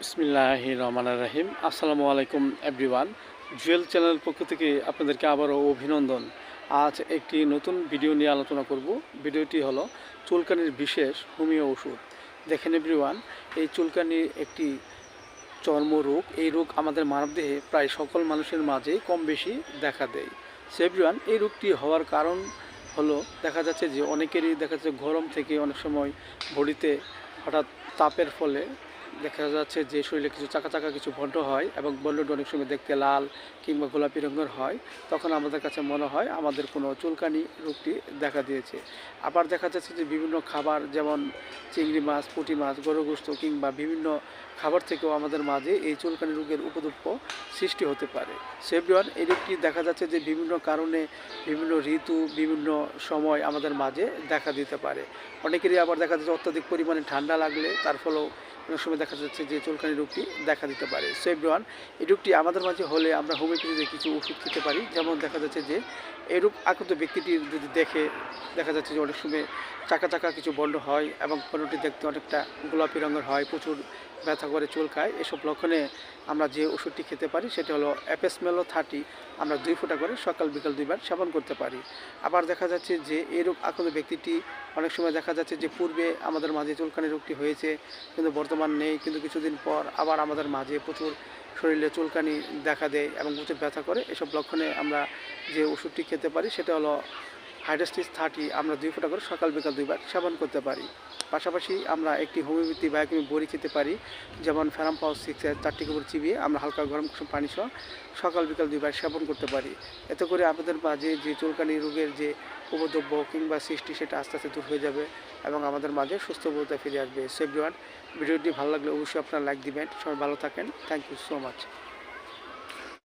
বিসমিল্লাহ রহমান রাহিম। আসসালামু আলাইকুম এভরিওয়ান জুয়েল চ্যানেল পক্ষ থেকে আপনাদেরকে আবারও অভিনন্দন। আজ একটি নতুন ভিডিও নিয়ে আলোচনা করব। ভিডিওটি হলো চুলকানির বিশেষ হোমিও ওষুধ। দেখেন এভরিওয়ান এই চুলকানির একটি চর্মরোগ। এই রোগ আমাদের মানবদেহে প্রায় সকল মানুষের মাঝেই কম বেশি দেখা দেয়। সো এভরিওয়ান এই রোগটি হওয়ার কারণ হলো দেখা যাচ্ছে যে অনেকেরই দেখা যাচ্ছে গরম থেকে অনেক সময় বডিতে হঠাৎ তাপের ফলে দেখা যাচ্ছে যে শরীরে কিছু চাকা চাকা কিছু বন্ড হয় এবং বন্ডটি অনেক সময় দেখতে লাল কিংবা গোলাপি রঙের হয়, তখন আমাদের কাছে মনে হয় আমাদের কোনো চুলকানি রোগটি দেখা দিয়েছে। আবার দেখা যাচ্ছে যে বিভিন্ন খাবার যেমন চিংড়ি মাছ, পুঁটি মাছ গরুগোস্ত কিংবা বিভিন্ন খাবার থেকেও আমাদের মাঝে এই চুলকানি রোগের উপদ্রব সৃষ্টি হতে পারে। সেভরিওয়ান এই রোগটি দেখা যাচ্ছে যে বিভিন্ন কারণে বিভিন্ন ঋতু, বিভিন্ন সময় আমাদের মাঝে দেখা দিতে পারে। অনেকেরই আবার দেখা যাচ্ছে অত্যাধিক পরিমাণে ঠান্ডা লাগলে, তার ফলেও অনেক সময় দেখা যাচ্ছে যে চুলকানি রোগটি দেখা দিতে পারে। সো এভরিওয়ান এই রোগটি আমাদের মাঝে হলে আমরা হোমিওপ্যাথিতে কিছু ওষুধ খেতে পারি। যেমন দেখা যাচ্ছে যে এই রোগ আক্রান্ত ব্যক্তিটি যদি দেখে, দেখা যাচ্ছে যে অনেক সময় চাকা চাকা কিছু বন্ড হয় এবং বন্ডটি দেখতে অনেকটা গোলাপি রঙের হয়, প্রচুর ব্যথা করে চুলকায়। এসব লক্ষণে আমরা যে ওষুধটি খেতে পারি সেটা হলো অ্যাপেসমেলো থার্টি আমরা দুই ফোঁটা করে সকাল বিকাল দুইবার সেবন করতে পারি। আবার দেখা যাচ্ছে যে এই রোগ আক্রান্ত ব্যক্তিটি অনেক সময় দেখা যাচ্ছে যে পূর্বে আমাদের মাঝে চুলকানি রোগটি হয়েছে, কিন্তু বর্তমান নেই, কিন্তু কিছুদিন পর আবার আমাদের মাঝে প্রচুর শরীরে চুলকানি দেখা দেয় এবং প্রচুর ব্যথা করে। এসব লক্ষণে আমরা যে ওষুধটি খেতে পারি, সেটা হলো হাইড্রাস্টিস থার্টি আমরা দুই ফোঁটা করে সকাল বিকাল দুইবার সেবন করতে পারি। পাশাপাশি আমরা একটি হোমিওপ্যাথি বায়োকেমি বড়ি খেতে পারি, যেমন ফ্যারাম পাওয়ার সিক্সের চারটি করে চিবিয়ে আমরা হালকা গরম কুসুম পানি সহ সকাল বিকাল দুইবার সেবন করতে পারি। এতে করে আমাদের মাঝে যে চুলকানি রোগের যে উপদ্রব্য কিংবা সৃষ্টি সেটা আস্তে আস্তে দূর হয়ে যাবে এবং আমাদের মাঝে সুস্থ বলতে ফিরে আসবে। সেভরিওয়ান ভিডিওটি ভালো লাগলে অবশ্যই আপনারা লাইক দিবেন। সবাই ভালো থাকেন। Thank you so much